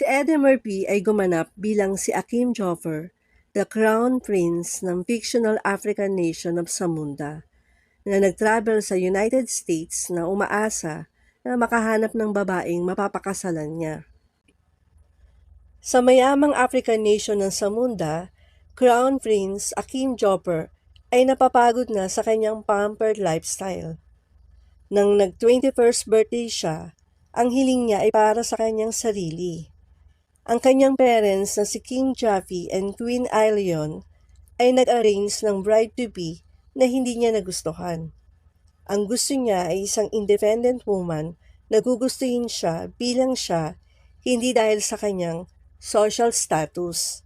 Si Eddie Murphy ay gumanap bilang si Akim Joffer, the Crown Prince ng fictional African nation of Samunda, na nag-travel sa United States na umaasa na makahanap ng babaeng mapapakasalan niya. Sa mayamang African nation ng Samunda, Crown Prince Akim Joffer ay napapagod na sa kanyang pampered lifestyle. Nang nag-21st birthday siya, ang hiling niya ay para sa kanyang sarili. Ang kanyang parents na si King Jaffe and Queen Ilion ay nag-arrange ng bride-to-be na hindi niya nagustuhan. Ang gusto niya ay isang independent woman na gugustuhin siya bilang siya, hindi dahil sa kanyang social status.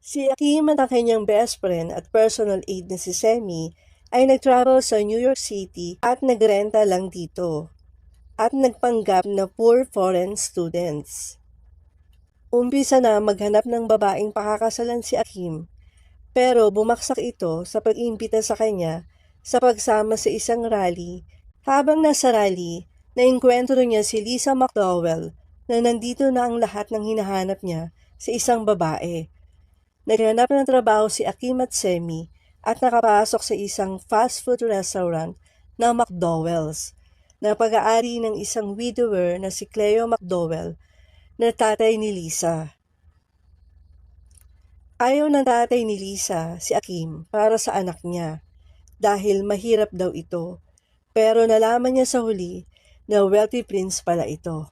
Si Akim at ang kanyang best friend at personal aide na si Semi ay nag-travel sa New York City at nagrenta lang dito at nagpanggap na poor foreign students. Umpisa na maghanap ng babaeng pakakasalan si Akim, pero bumaksak ito sa pag-imbita sa kanya sa pagsama sa isang rally. Habang nasa rally, nainkwentro niya si Lisa McDowell na nandito na ang lahat ng hinahanap niya sa isang babae. Naghanap ng trabaho si Akim at Semi at nakapasok sa isang fast food restaurant na McDowell's na pag-aari ng isang widower na si Cleo McDowell na tatay ni Lisa. Ayaw ng tatay ni Lisa si Akim para sa anak niya dahil mahirap daw ito pero nalaman niya sa huli na wealthy prince pala ito.